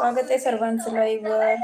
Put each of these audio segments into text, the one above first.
स्वागत आहे सर्वांचं लाईव्हवर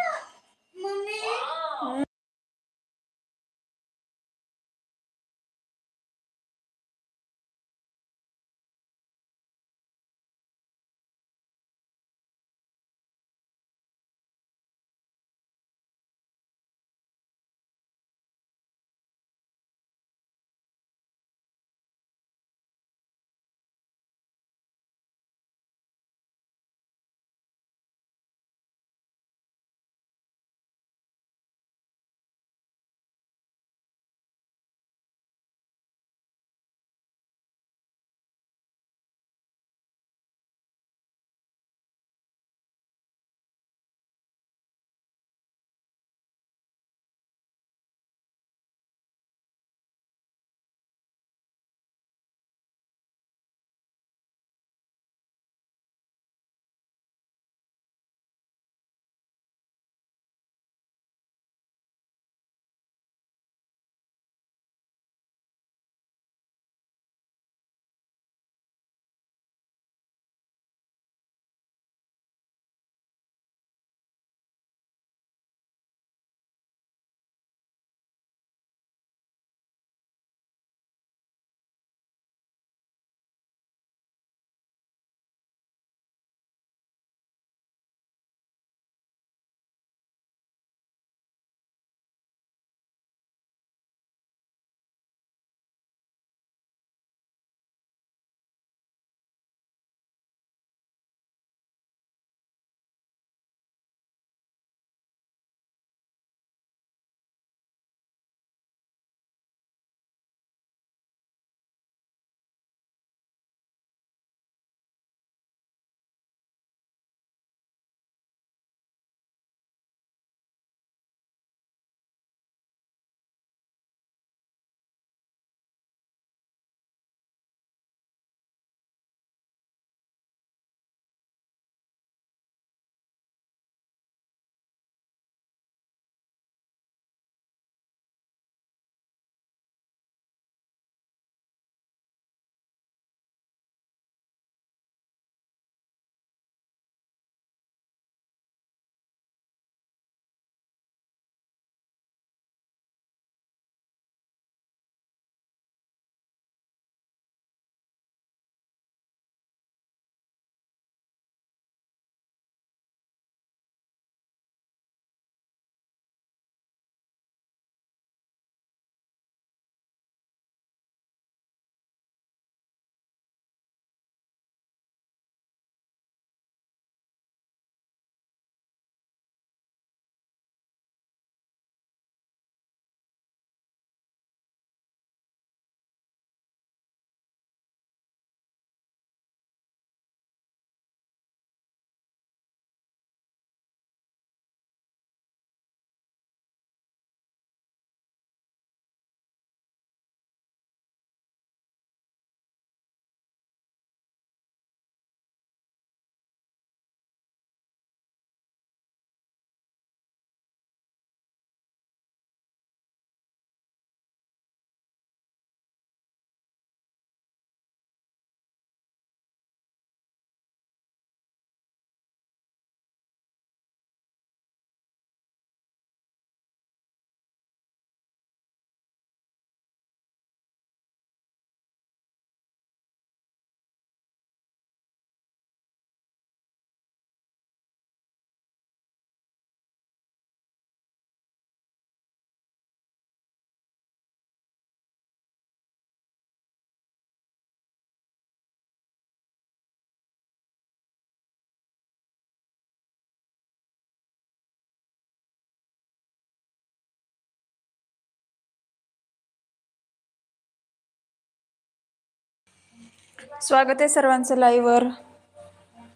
स्वागत आहे सर्वांचं लाईवर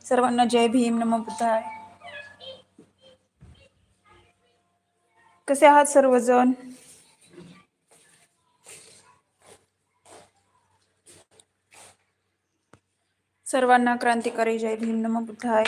सर्वांना जय भीम नमो बुद्धाय. कसे आहात सर्वजण? सर्वांना क्रांतिकारी जय भीम नमो बुद्धाय.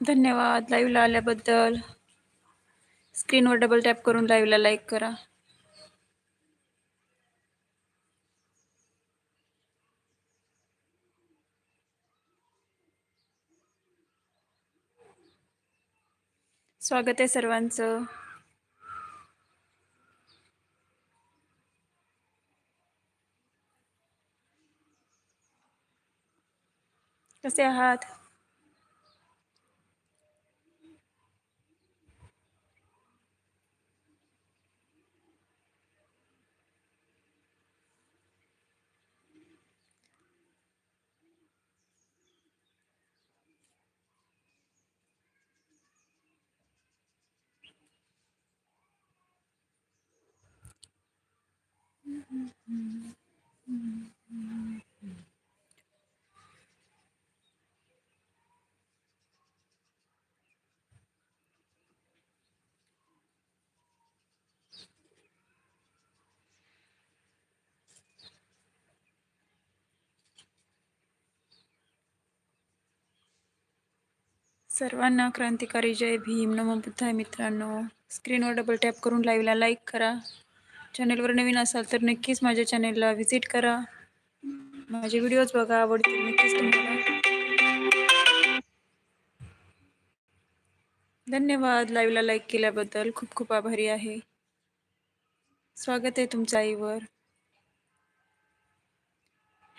धन्यवाद. लाईव्हला आल्याबद्दल. स्क्रीनवर डबल टॅप करून लाईव्हला लाईक करा. स्वागत आहे सर्वांचं. कसे आहात? सर्वांना क्रांतिकारी जय भीम. नमो बुद्धाय मित्रांनो. स्क्रीनवर डबल टॅप करून लाईव्हला लाईक करा. चॅनेलवर नवीन असाल तर नक्कीच माझ्या चॅनेलला व्हिजिट करा. माझे व्हिडिओज बघा आवडतील नक्कीच तुम्हाला. धन्यवाद. लाईव्हला लाईक केल्याबद्दल खूप खूप आभारी आहे. स्वागत आहे तुमच्या आईवर.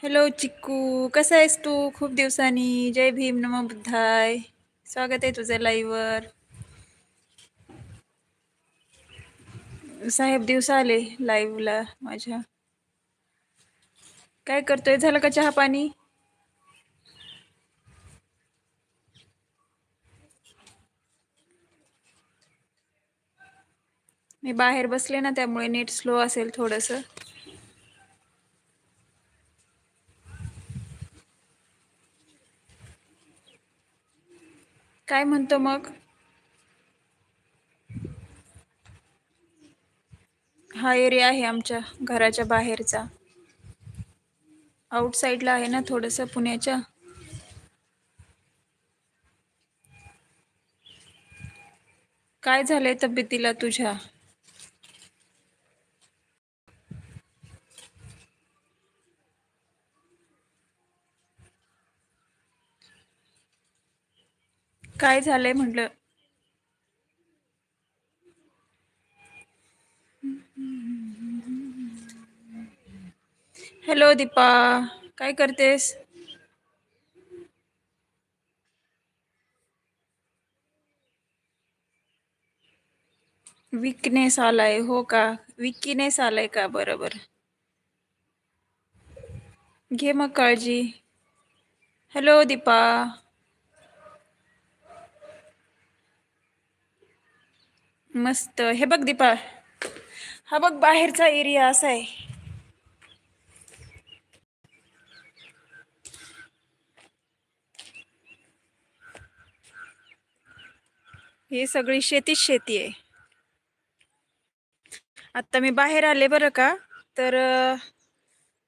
हॅलो चिक्कू. कसा आहेस तू? खूप दिवसांनी. जय भीम नम बुद्धाय. स्वागत आहे तुझं लाईव्हवर. साहेब दिवस आले लाईव्हला माझ्या. काय करतोय? झालं का चहा पाणी? मी बाहेर बसले ना त्यामुळे नेट स्लो असेल थोडंसं. काय म्हणतो मग? हा एरिया आहे आमच्या घराच्या बाहेरचा. आउटसाईडला आहे ना थोडंसं पुण्याच्या. काय झालंय तब्येतीला तुझ्या? काय झालंय म्हटलं? हॅलो दीपा काय करतेस विकनेस आलाय, हो का? विकीनेस आलाय का? बरोबर. घे मग काळजी. हॅलो दीपा मस्त. हे बघ दीपा हा बघ बाहेरचा एरिया असा आहे. ही सगळी शेतीच शेती आहे. आता मी बाहेर आले बरं का तर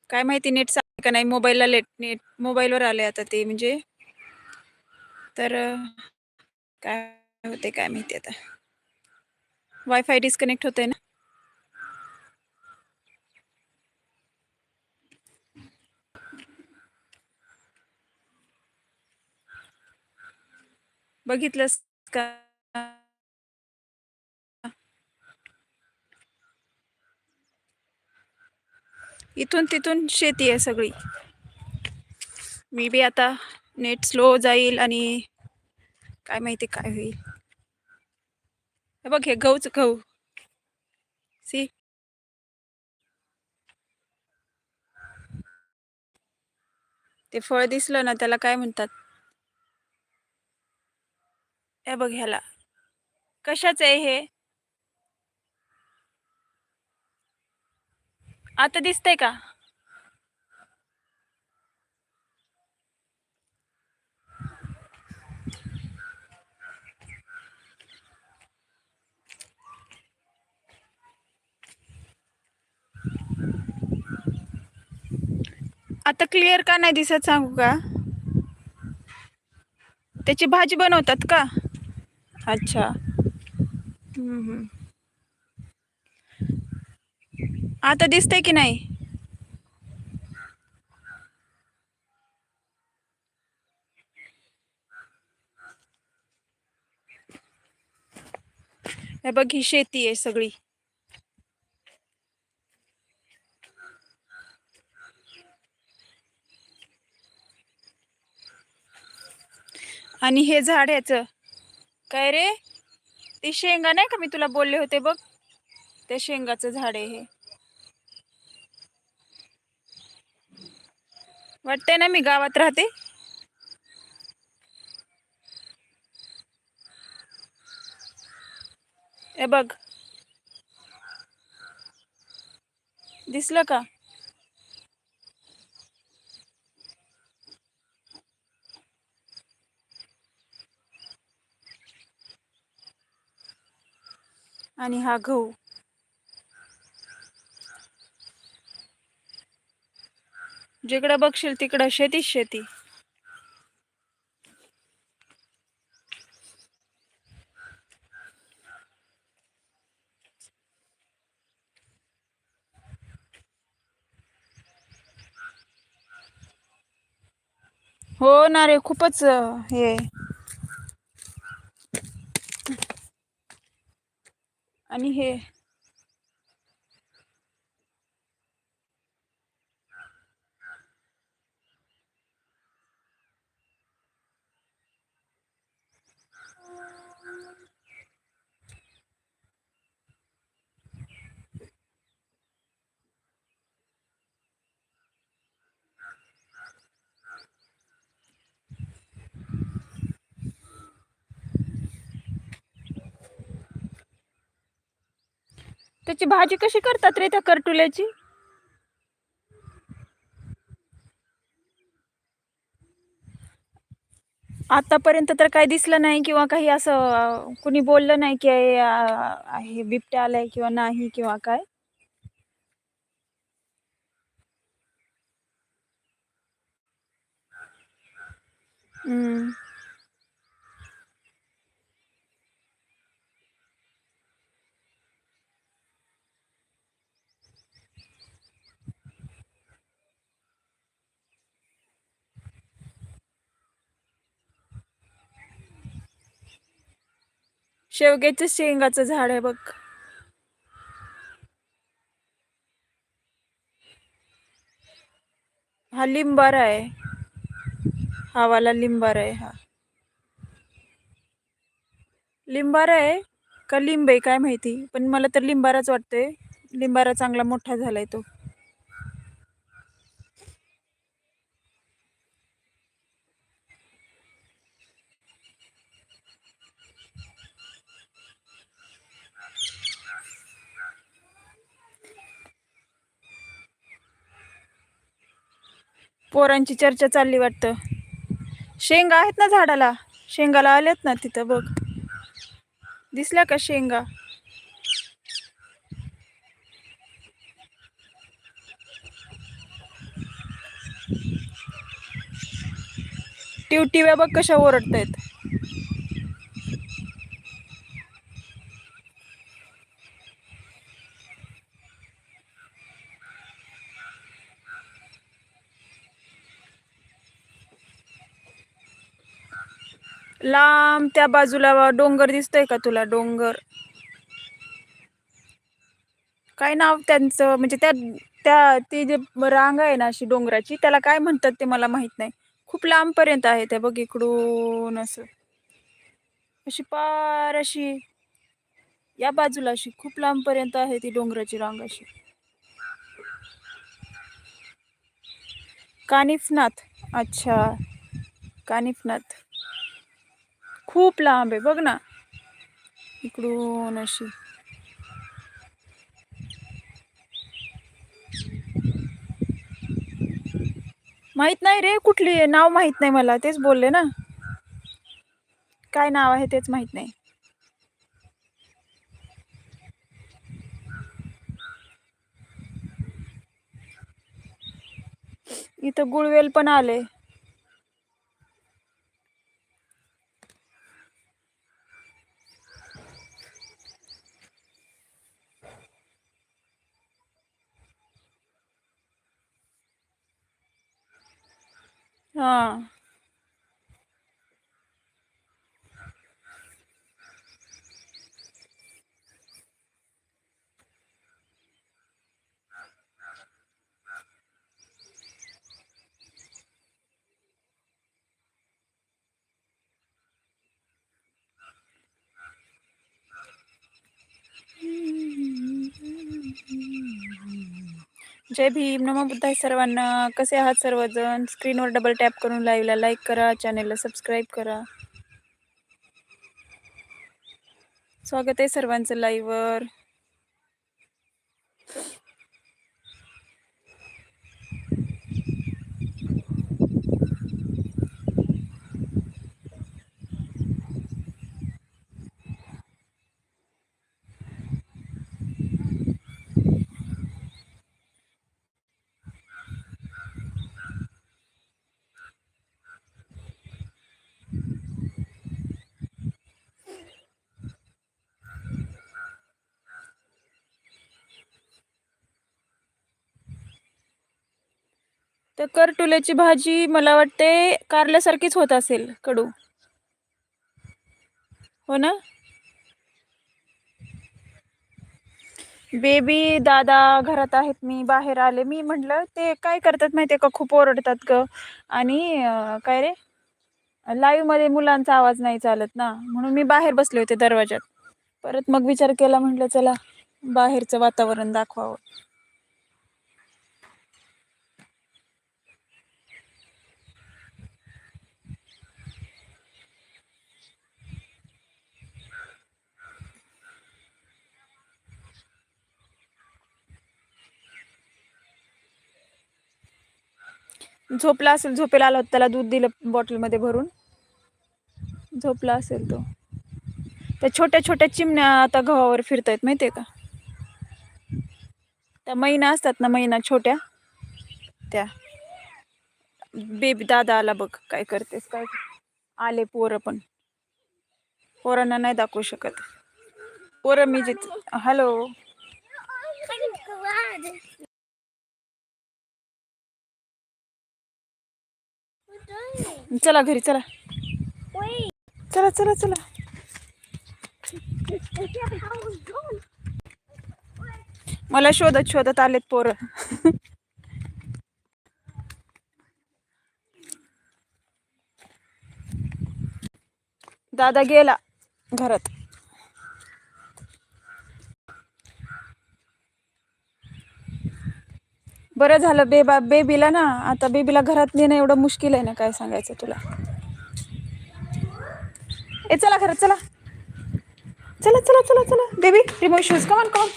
काय माहिती नेट चालेल का नाही मोबाईलला लेट नेट मोबाईलवर आले आता ते म्हणजे. तर काय होते काय माहिती आता. वायफाय डिस्कनेक्ट होतंय ना? बघितलंस का? इथून तिथून शेती आहे सगळी. मी बी आता नेट स्लो जाईल आणि काय माहिती काय होईल. बघ हे गहूच गहू. सी. ते फळ दिसलं ना त्याला काय म्हणतात? हे बघ ह्याला. कशाच आहे हे? आता दिसतंय का? आता क्लिअर का नाही दिसत सांगू का? त्याची भाजी बनवतात का? अच्छा. हम्म, हम्म. आता दिसतंय की नाही? हे बघ ही शेती आहे सगळी. आणि हे झाड ह्याचं काय रे? ती शेंगा नाही का मी तुला बोलले होते बघ? त्या शेंगाचं झाड आहे हे. वाटतंय ना मी गावात राहते? हे बघ. दिसलं का? आणि हा गहू. जिकडं बघशील तिकडं शेतीच शेती. हो ना रे खूपच हे. आणि हे त्याची भाजी कशी करतात रे त्या करटुल्याची आतापर्यंत तर काही दिसलं नाही किंवा काही असं कुणी बोललं नाही की हे बिबट्या आलाय किंवा नाही किंवा काय हम्म. शेवग्याचं शेंगाचं झाड आहे बघ. हा लिंबारा आहे. हा वाला लिंबार आहे हा. लिंबार आहे का लिंब आहे काय माहिती पण मला तर लिंबाराच वाटतोय. लिंबारा चांगला मोठा झालाय तो. पोरांची चर्चा चालली वाटतं. शेंगा आहेत ना झाडाला? शेंगाला आल्यात ना तिथं बघ. दिसल्या का शेंगा? टिवटिव्या बघ कशा ओरडतायत. लांब त्या बाजूला डोंगर दिसतोय का तुला? डोंगर. काय नाव त्यांचं? म्हणजे त्या त्या ती जे रांग आहे ना अशी डोंगराची त्याला काय म्हणतात ते मला माहीत नाही. खूप लांबपर्यंत आहे त्या बघ इकडून असं. अशी पार अशी. या बाजूला अशी खूप लांबपर्यंत आहे ती डोंगराची रांग अशी. कानिफनाथ. अच्छा. कानिफनाथ. खूप लांब आहे. बघ ना. इकडून अशी. माहीत नाही रे कुठली आहे. नाव माहीत नाही मला. तेच बोलले ना. काय नाव आहे तेच माहीत नाही. इथं गुळवेल पण आले हां. जय भीम. नमो बुद्धाय सर्वांना. कसे आहात सर्वजण? स्क्रीनवर डबल टॅप करून लाईव्हला लाईक करा. चॅनेलला सबस्क्राईब करा. स्वागत आहे सर्वांचं लाईव्हवर तर करटुल्याची भाजी मला वाटते कारल्यासारखीच होत असेल कडू. हो ना? बेबी दादा घरात आहेत मी बाहेर आले. मी म्हटलं ते काय करतात माहिती का? खूप ओरडतात ग. आणि काय रे? लाईव्हमध्ये मुलांचा आवाज नाही चालत ना. म्हणून मी बाहेर बसले होते दरवाजात परत मग विचार केला म्हटलं चला बाहेरचं वातावरण दाखवावं. झोपला असेल झोपेला आला होता त्याला दूध दिलं बॉटलमध्ये भरून. झोपला असेल तो. त्या छोट्या छोट्या चिमण्या आता गव्हावर फिरतायत आहे का? त्या महिना असतात ना महिना छोट्या त्या. बेबी दादा आला बघ काय करतेस काय आले पोरं पण. पोरांना नाही दाखवू शकत. पोरं मी जित हॅलो चला घरी चला. चला चला चला. मला शोधत शोधत आलेत पोरं. दादा गेला घरात. बरं झालं बेबा बेबीला ना आता बेबीला घरात नेणं एवढं मुश्किल आहे ना काय सांगायचं तुला? ए चला घरात चला. चला चला चला चला. Baby remove shoes come on come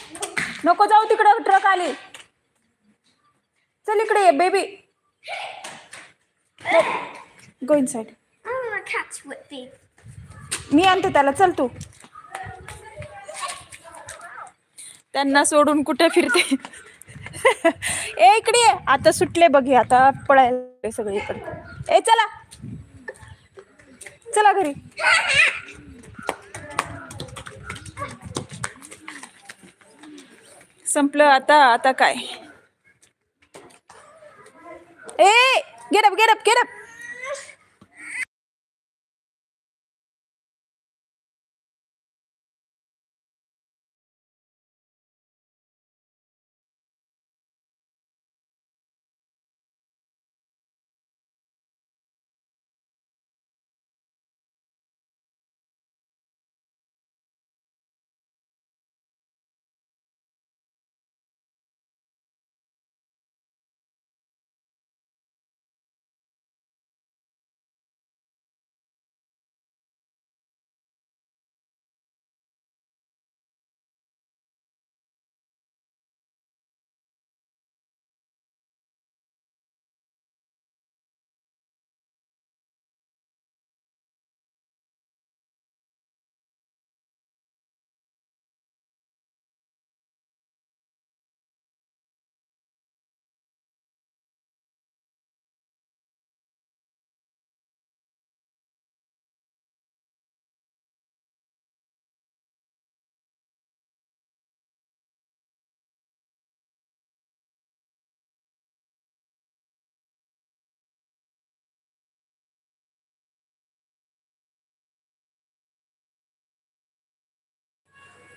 नको जाऊ तिकडं ट्रक आली. चल इकडे ये बेबी. Go inside. मी आणते त्याला चल तू. त्यांना सोडून कुठे फिरते? ए इकडे ये. आता सुटले बघी आता पळायला सगळे इकडे. ए चला. चला घरी. संपलं आता आता काय? ए गेट अप गेट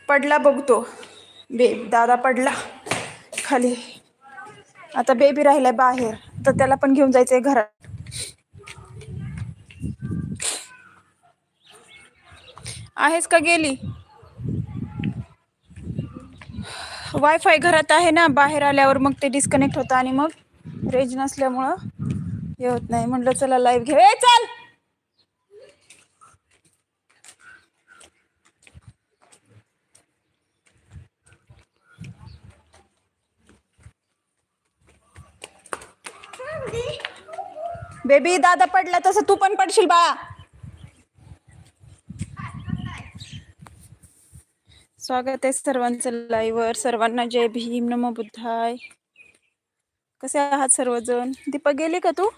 पडला बघतो. बेब दादा पडला. खाली. आता बेबी राहिलाय बाहेर. तर त्याला पण घेऊन जायचंय घरात. आहेस का गेली? वायफाय घरात आहे ना बाहेर आल्यावर मग ते डिस्कनेक्ट होतं आणि मग रेंज नसल्यामुळं हे होत नाही. म्हटलं चला लाईव्ह घे चल! बेबी दादा पडला तसं तू पण पडशील बाळा स्वागत आहे सर्वांचं लाईव्हवर सर्वांना जय भीम नमो बुद्धाय. कसे आहात सर्वजण? दीपक गेली का तू?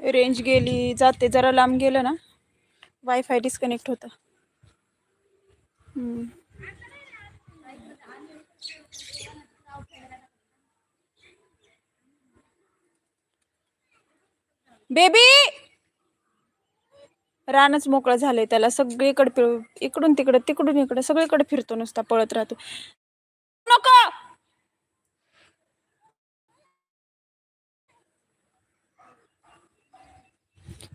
रेंज गेली जाते. जरा लांब गेलं ना. वायफाय डिस्कनेक्ट होतं. बेबी! रानच मोकळं झालंय त्याला. सगळीकडे फिर इकडून तिकडे तिकडून इकडे सगळीकडे फिरतो नुसता पळत राहतो. नको!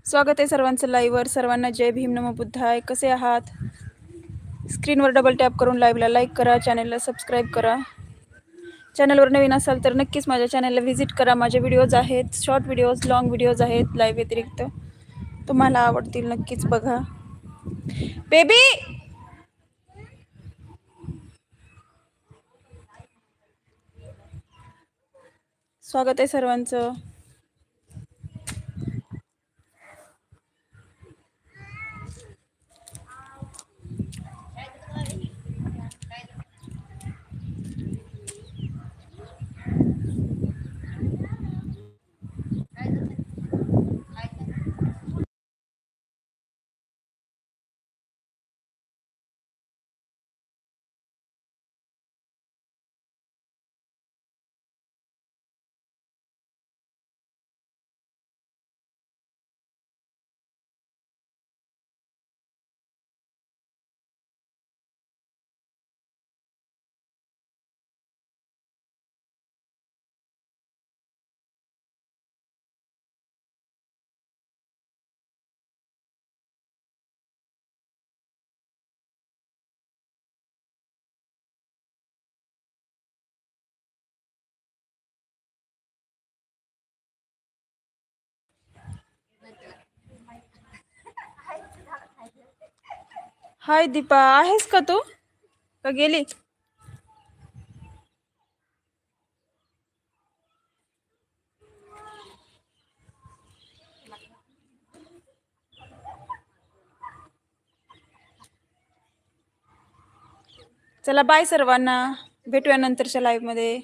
स्वागत आहे सर्वांचं लाईव्हवर सर्वांना जय भीम नमो बुद्धाय. कसे आहात? स्क्रीनवर डबल टॅप करून लाईव्हला लाईक करा चॅनेलला सबस्क्राईब करा. चॅनलवर नवीन असाल तर नक्कीच माझ्या चॅनलला व्हिजिट करा. माझे व्हिडिओज आहेत शॉर्ट व्हिडिओज लाँग व्हिडिओज आहेत लाईव्ह व्यतिरिक्त. तुम्हाला आवडतील नक्कीच बघा. बेबी स्वागत आहे सर्वांचं. हाय दीपा आहेस का तू? का गेली? चला बाय सर्वांना. भेटूया नंतरच्या लाईव्हमध्ये